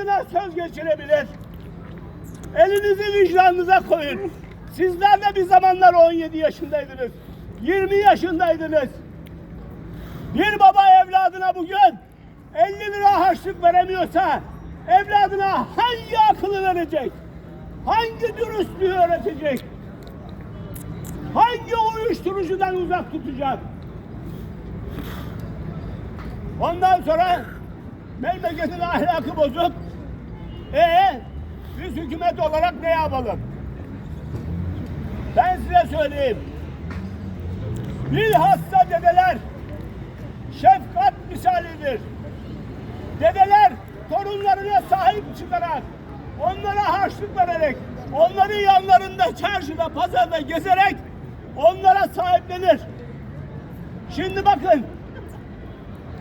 evladına söz geçirebilir? Elinizi vicdanınıza koyun. Sizler de bir zamanlar 17 yaşındaydınız. 20 yaşındaydınız. Bir baba evladına bugün 50 lira harçlık veremiyorsa evladına hangi akıllı verecek? Hangi dürüstlüğü öğretecek? Hangi uyuşturucudan uzak tutacak? Ondan sonra memleketin ahlakı bozuk. Ee, biz hükümet olarak ne yapalım? Ben size söyleyeyim. Bilhassa dedeler şefkat misalidir. Dedeler torunlarına sahip çıkarak, onlara harçlık vererek, onların yanlarında çarşıda, pazarda gezerek onlara sahiplenir. Şimdi bakın,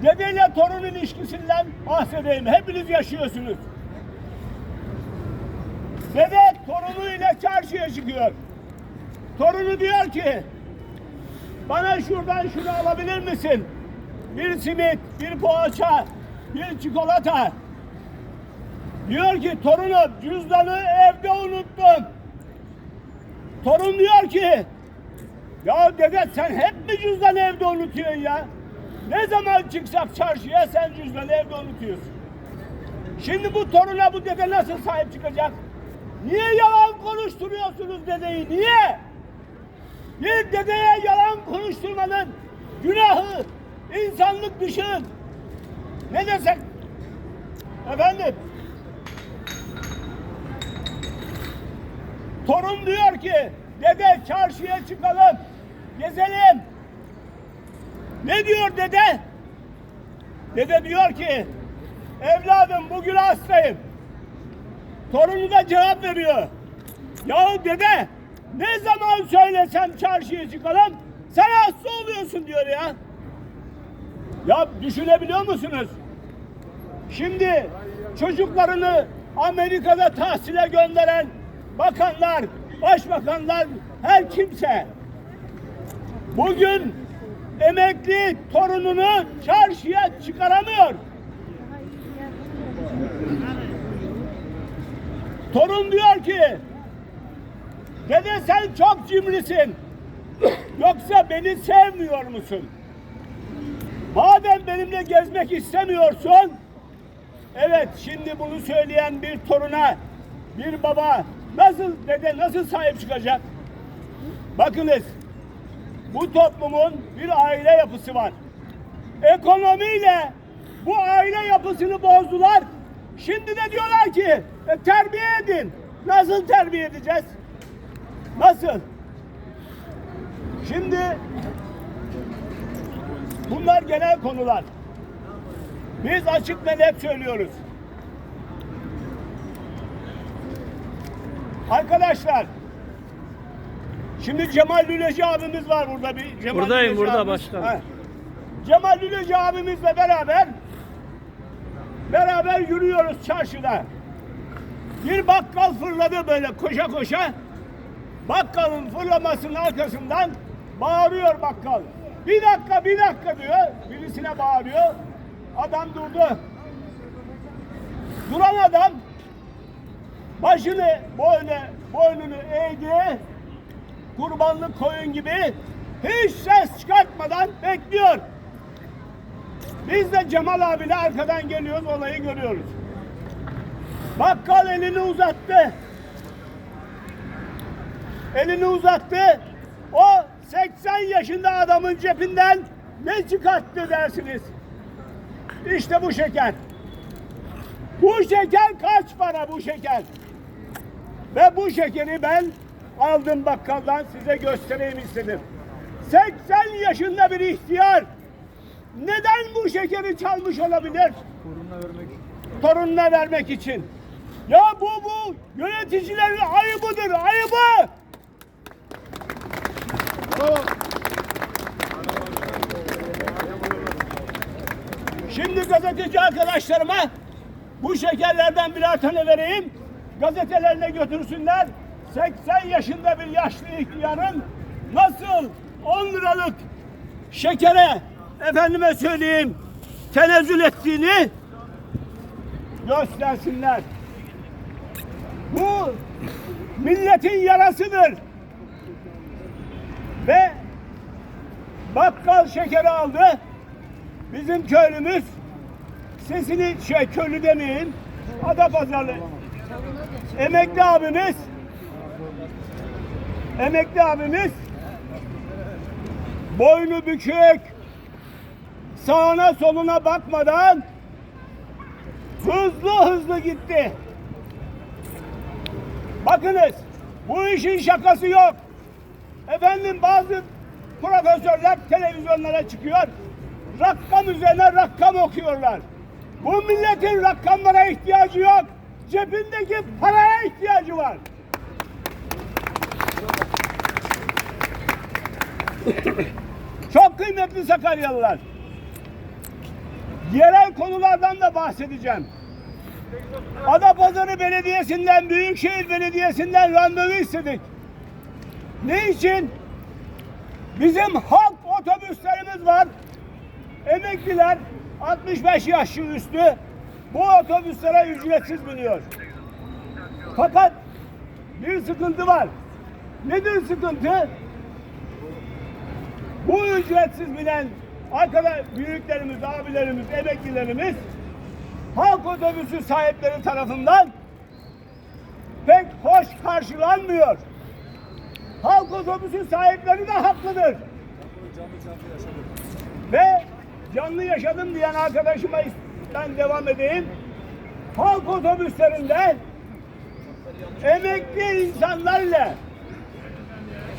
dedeyle torun ilişkisinden bahsedeyim. Hepiniz yaşıyorsunuz. Dede torunuyla çarşıya çıkıyor. Torunu diyor ki, bana şuradan şunu alabilir misin? Bir simit, bir poğaça, bir çikolata. Diyor ki torunum cüzdanı evde unuttum. Torun diyor ki ya dede sen hep mi cüzdanı evde unutuyorsun ya? Ne zaman çıksak çarşıya sen cüzdanı evde unutuyorsun. Şimdi bu toruna bu dede nasıl sahip çıkacak? Niye yalan konuşturuyorsunuz dedeyi? Niye? Bir dedeye yalan konuşturmanın günahı, insanlık dışı. Ne desek? Efendim? Torun diyor ki, dede çarşıya çıkalım, gezelim. Ne diyor dede? Dede diyor ki, evladım bugün hastayım. Torunu da cevap veriyor. Yahu dede ne zaman söylesem çarşıya çıkalım sen hasta oluyorsun diyor ya. Ya düşünebiliyor musunuz? Şimdi çocuklarını Amerika'da tahsile gönderen bakanlar, başbakanlar, her kimse bugün emekli torununu çarşıya çıkaramıyor. Torun diyor ki, dede sen çok cimrisin. Yoksa beni sevmiyor musun? Madem benimle gezmek istemiyorsun, evet şimdi bunu söyleyen bir toruna, bir baba nasıl dede nasıl sahip çıkacak? Bakınız, bu toplumun bir aile yapısı var. Ekonomiyle bu aile yapısını bozdular. Şimdi de diyorlar ki e, terbiye edin. Nasıl terbiye edeceğiz? Nasıl? Şimdi bunlar genel konular. Biz açık ve net söylüyoruz. Arkadaşlar Şimdi Cemal Lüleci abimiz var burada bir. Cemal Buradayım, Lüleci burada abimiz. başkanım. Ha. Cemal Lüleci abimizle beraber beraber yürüyoruz çarşıda. Bir bakkal fırladı böyle koşa koşa. Bakkalın fırlamasının arkasından bağırıyor bakkal. Bir dakika bir dakika diyor. Birisine bağırıyor. Adam durdu. Duran adam başını böyle boynunu eğdi. Kurbanlık koyun gibi hiç ses çıkartmadan bekliyor. Biz de Cemal abiyle arkadan geliyoruz, olayı görüyoruz. Bakkal elini uzattı. Elini uzattı. O 80 yaşında adamın cebinden ne çıkarttı dersiniz? İşte bu şeker. Bu şeker kaç para bu şeker? Ve bu şekeri ben aldım bakkaldan size göstereyim istedim. 80 yaşında bir ihtiyar neden bu şekeri çalmış olabilir? Torununa vermek için. Ya bu bu yöneticilerin ayıbıdır, ayıbı. Şimdi gazeteci arkadaşlarıma bu şekerlerden birer tane vereyim. Gazetelerine götürsünler. 80 yaşında bir yaşlı ihtiyarın nasıl 10 liralık şekere efendime söyleyeyim tenezzül ettiğini göstersinler. Bu milletin yarasıdır. Ve bakkal şekeri aldı. Bizim köylümüz sesini şey köylü demeyin. Adapazarlı emekli abimiz emekli abimiz boynu bükük sağına soluna bakmadan hızlı hızlı gitti. Bakınız bu işin şakası yok. Efendim bazı profesörler televizyonlara çıkıyor. Rakam üzerine rakam okuyorlar. Bu milletin rakamlara ihtiyacı yok. Cebindeki paraya ihtiyacı var. Çok kıymetli Sakaryalılar. Yerel konulardan da bahsedeceğim. Adapazarı Belediyesi'nden, Büyükşehir Belediyesi'nden randevu istedik. Ne için? Bizim halk otobüslerimiz var. Emekliler 65 yaş üstü bu otobüslere ücretsiz biniyor. Fakat bir sıkıntı var. Nedir sıkıntı? Bu ücretsiz binen arkada büyüklerimiz, abilerimiz, emeklilerimiz halk otobüsü sahipleri tarafından pek hoş karşılanmıyor. Halk otobüsü sahipleri de haklıdır. Ve canlı yaşadım diyen arkadaşıma ben devam edeyim. Halk otobüslerinde emekli insanlarla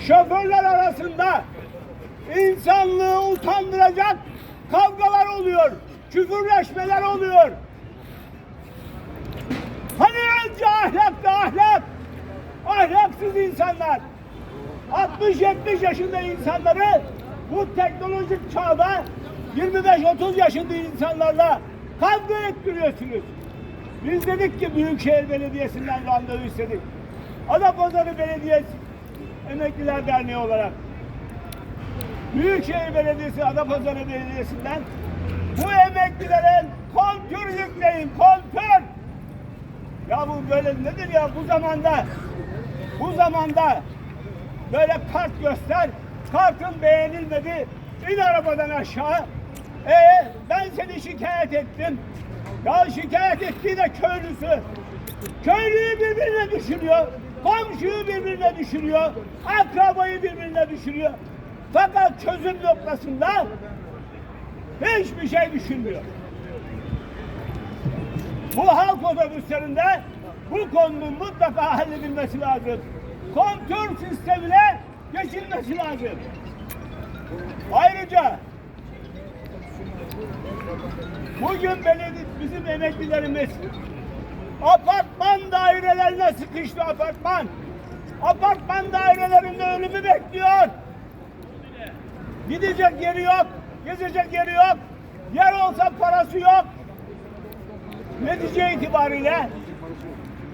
şoförler arasında insanlığı utandıracak kavgalar oluyor, küfürleşmeler oluyor. Hani önce ahlaktı ahlak, ahlaksız insanlar, 60-70 yaşında insanları bu teknolojik çağda 25-30 yaşında insanlarla kavga ettiriyorsunuz. Biz dedik ki Büyükşehir Belediyesi'nden randevu istedik. Adapazarı Belediyesi Emekliler Derneği olarak Büyükşehir Belediyesi Adapazarı Belediyesi'nden bu emeklilere kontür yükleyin, kontür. Ya bu böyle nedir ya bu zamanda bu zamanda böyle kart göster, kartın beğenilmedi, in arabadan aşağı. E ben seni şikayet ettim. Ya şikayet ettiği de köylüsü. Köylüyü birbirine düşürüyor. Komşuyu birbirine düşürüyor. Akrabayı birbirine düşürüyor. Fakat çözüm noktasında hiçbir şey düşünmüyor. Bu halk otobüslerinde bu konunun mutlaka halledilmesi lazım. Kontür sistemine geçilmesi lazım. Ayrıca bugün belediye bizim emeklilerimiz apartman dairelerine sıkıştı apartman. Apartman dairelerinde ölümü bekliyor. Gidecek yeri yok, gezecek yeri yok. Yer olsa parası yok. Netice itibariyle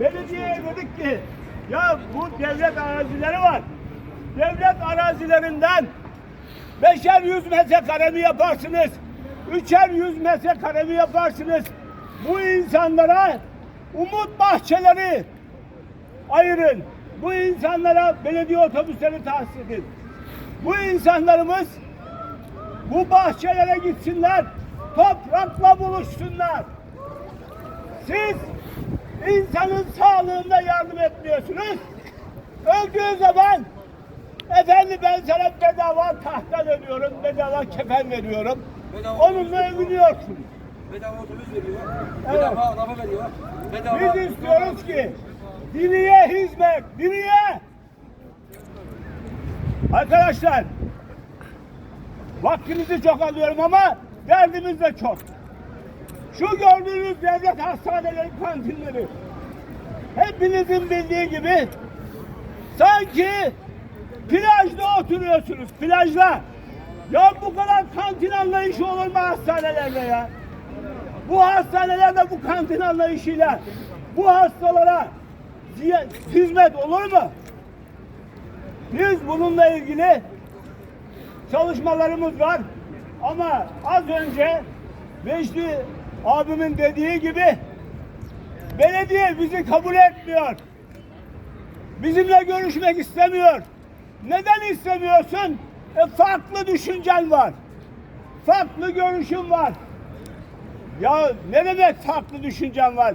belediyeye dedik ki ya bu devlet arazileri var. Devlet arazilerinden beşer yüz metrekare mi yaparsınız? Üçer yüz metrekare mi yaparsınız? Bu insanlara umut bahçeleri ayırın. Bu insanlara belediye otobüsleri tahsis edin. Bu insanlarımız bu bahçelere gitsinler, toprakla buluşsunlar. Siz insanın sağlığında yardım etmiyorsunuz. Öldüğü zaman efendim ben sana bedava tahta veriyorum, bedava kefen veriyorum. Bedava Onunla övünüyorsunuz. Bedava otobüs veriyor. Evet. Bedava araba veriyor. Bedava Biz istiyoruz ki diniye hizmet, diniye. Arkadaşlar vaktinizi çok alıyorum ama derdimiz de çok. Şu gördüğünüz devlet hastaneleri kantinleri hepinizin bildiği gibi sanki plajda oturuyorsunuz plajda. Ya bu kadar kantin anlayışı olur mu hastanelerde ya? Bu hastanelerde bu kantin anlayışıyla bu hastalara hizmet olur mu? Biz bununla ilgili çalışmalarımız var. Ama az önce Vecdi abimin dediği gibi Belediye bizi kabul etmiyor. Bizimle görüşmek istemiyor. Neden istemiyorsun? E, farklı düşüncen var. Farklı görüşün var. Ya ne demek farklı düşüncem var?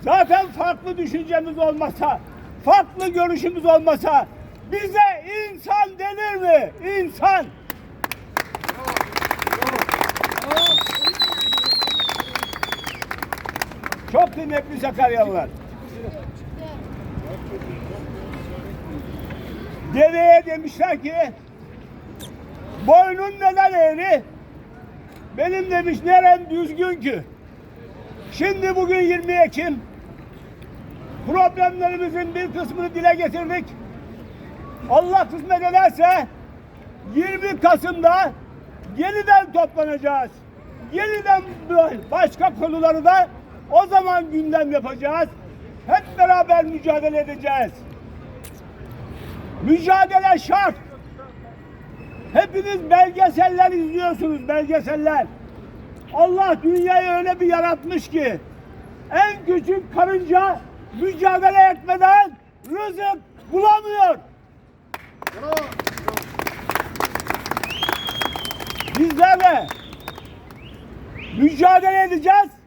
Zaten farklı düşüncemiz olmasa, farklı görüşümüz olmasa bize insan denir mi? İnsan. Çok kıymetli Sakaryalılar. Deveye demişler ki boynun neden eğri? Benim demiş nerem düzgün ki? Şimdi bugün 20 Ekim problemlerimizin bir kısmını dile getirdik. Allah kısmet ederse 20 Kasım'da yeniden toplanacağız. Yeniden başka konuları da o zaman gündem yapacağız. Hep beraber mücadele edeceğiz. Mücadele şart. Hepiniz belgeseller izliyorsunuz, belgeseller. Allah dünyayı öyle bir yaratmış ki en küçük karınca mücadele etmeden rızık bulamıyor. Bizler de mücadele edeceğiz.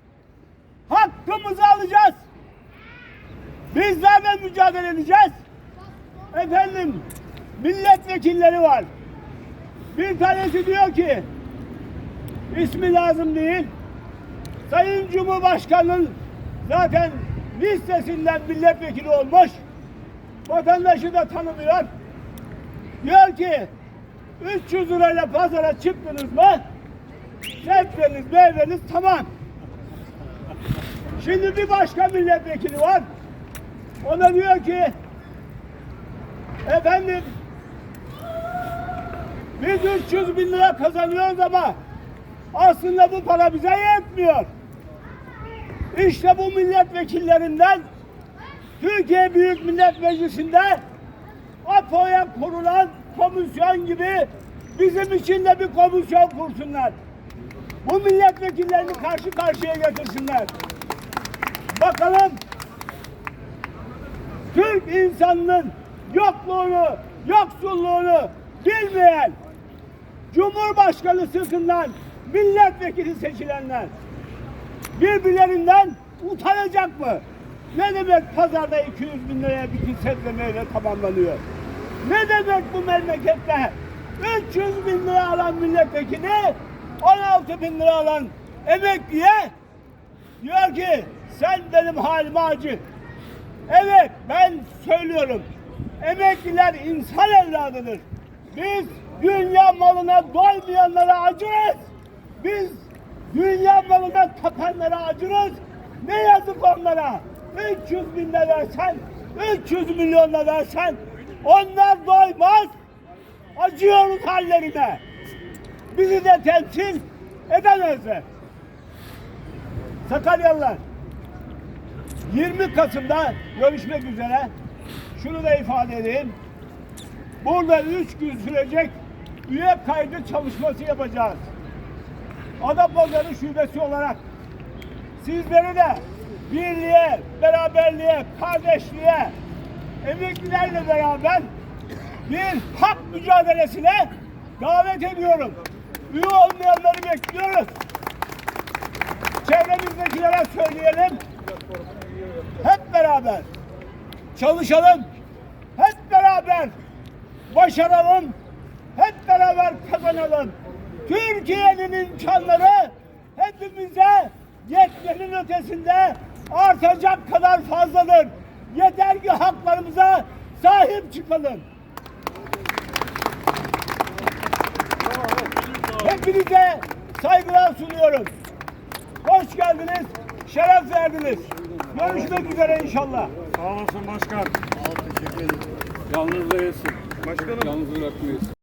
Hakkımızı alacağız. Bizler de mücadele edeceğiz. Efendim milletvekilleri var. Bir tanesi diyor ki ismi lazım değil. Sayın Cumhurbaşkanı'nın zaten listesinden milletvekili olmuş. Vatandaşı da tanımıyor. Diyor ki 300 lirayla pazara çıktınız mı? Sebzeniz, meyveniz tamam. Şimdi bir başka milletvekili var. Ona diyor ki efendim biz 300 bin lira kazanıyoruz ama aslında bu para bize yetmiyor. İşte bu milletvekillerinden Türkiye Büyük Millet Meclisi'nde APO'ya kurulan komisyon gibi bizim için de bir komisyon kursunlar. Bu milletvekillerini karşı karşıya getirsinler. Bakalım Türk insanının yokluğunu, yoksulluğunu bilmeyen Cumhurbaşkanı sırtından milletvekili seçilenler birbirlerinden utanacak mı? Ne demek pazarda 200 bin liraya bir sebze meyve tamamlanıyor? Ne demek bu memlekette 300 bin lira alan milletvekili 16 bin lira alan emekliye diyor ki sen benim halime acı. Evet ben söylüyorum. Emekliler insan evladıdır. Biz dünya malına doymayanlara acırız. Biz dünya malına tapanlara acırız. Ne yazık onlara? 300 bin lira versen, 300 milyon lira versen onlar doymaz. Acıyoruz hallerine. Bizi de temsil edemezler. Sakaryalılar 20 Kasım'da görüşmek üzere. Şunu da ifade edeyim. Burada 3 gün sürecek üye kaydı çalışması yapacağız. Adapazarı şubesi olarak sizleri de birliğe, beraberliğe, kardeşliğe, emeklilerle beraber bir hak mücadelesine davet ediyorum. Üye olmayanları bekliyoruz. Çevremizdekilere söyleyelim. Hep beraber çalışalım. Hep beraber başaralım. Hep beraber kazanalım. Türkiye'nin imkanları hepimize yetmenin ötesinde artacak kadar fazladır. Yeter ki haklarımıza sahip çıkalım. Hepinize saygılar sunuyorum. Hoş geldiniz, şeref verdiniz. Görüşmek üzere inşallah. Sağ olasın başkan. Yalnız değilsin. Başkanım Yalnız bırakmıyorsun.